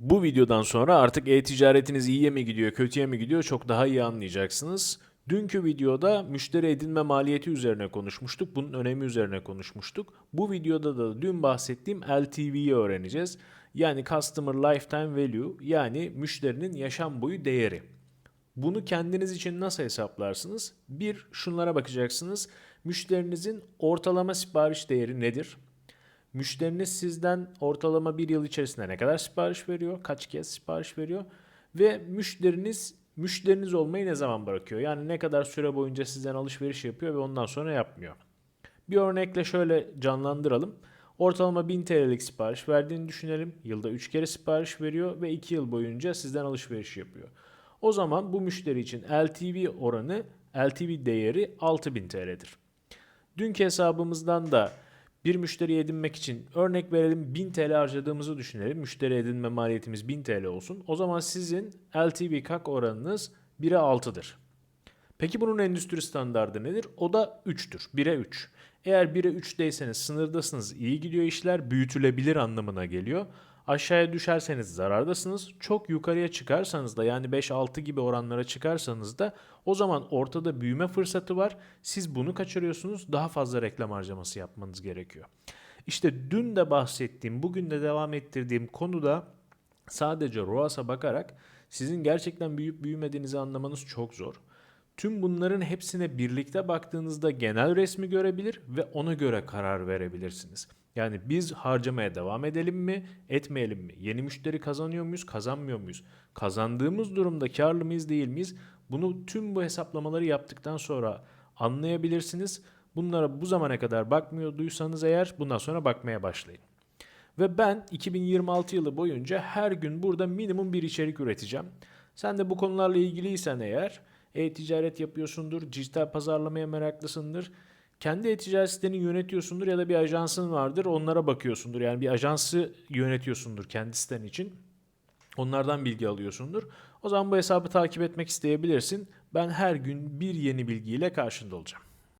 Bu videodan sonra artık e-ticaretiniz iyiye mi gidiyor, kötüye mi gidiyor çok daha iyi anlayacaksınız. Dünkü videoda müşteri edinme maliyeti üzerine konuşmuştuk. Bunun önemi üzerine konuşmuştuk. Bu videoda da dün bahsettiğim LTV'yi öğreneceğiz. Yani Customer Lifetime Value yani müşterinin yaşam boyu değeri. Bunu kendiniz için nasıl hesaplarsınız? Bir, şunlara bakacaksınız. Müşterinizin ortalama sipariş değeri nedir? Müşteriniz sizden ortalama bir yıl içerisinde ne kadar sipariş veriyor? Kaç kez sipariş veriyor? Ve müşteriniz müşteriniz olmayı ne zaman bırakıyor? Yani ne kadar süre boyunca sizden alışveriş yapıyor ve ondan sonra yapmıyor. Bir örnekle şöyle canlandıralım. Ortalama 1000 TL'lik sipariş verdiğini düşünelim. Yılda 3 kere sipariş veriyor ve 2 yıl boyunca sizden alışveriş yapıyor. O zaman bu müşteri için LTV oranı, LTV değeri 6000 TL'dir. Dünkü hesabımızdan da bir müşteri edinmek için örnek verelim 1000 TL harcadığımızı düşünelim. Müşteri edinme maliyetimiz 1000 TL olsun. O zaman sizin LTV CAC oranınız 1'e 6'dır. Peki bunun endüstri standardı nedir? O da 3'tür. 1'e 3. Eğer 1'e 3'teyseniz sınırdasınız, iyi gidiyor işler, büyütülebilir anlamına geliyor. Aşağıya düşerseniz zarardasınız. Çok yukarıya çıkarsanız da yani 5-6 gibi oranlara çıkarsanız da o zaman ortada büyüme fırsatı var. Siz bunu kaçırıyorsunuz. Daha fazla reklam harcaması yapmanız gerekiyor. İşte dün de bahsettiğim, bugün de devam ettirdiğim konuda sadece ROAS'a bakarak sizin gerçekten büyüyüp büyümediğinizi anlamanız çok zor. Tüm bunların hepsine birlikte baktığınızda genel resmi görebilir ve ona göre karar verebilirsiniz. Yani biz harcamaya devam edelim mi, etmeyelim mi? Yeni müşteri kazanıyor muyuz, kazanmıyor muyuz? Kazandığımız durumda karlı mıyız, değil miyiz? Bunu tüm bu hesaplamaları yaptıktan sonra anlayabilirsiniz. Bunlara bu zamana kadar bakmıyorduysanız eğer bundan sonra bakmaya başlayın. Ve ben 2026 yılı boyunca her gün burada minimum bir içerik üreteceğim. Sen de bu konularla ilgiliysen eğer e-ticaret yapıyorsundur, dijital pazarlamaya meraklısındır. Kendi e-ticaret siteni yönetiyorsundur ya da bir ajansın vardır onlara bakıyorsundur. Yani bir ajansı yönetiyorsundur kendi siten için. Onlardan bilgi alıyorsundur. O zaman bu hesabı takip etmek isteyebilirsin. Ben her gün bir yeni bilgiyle karşında olacağım.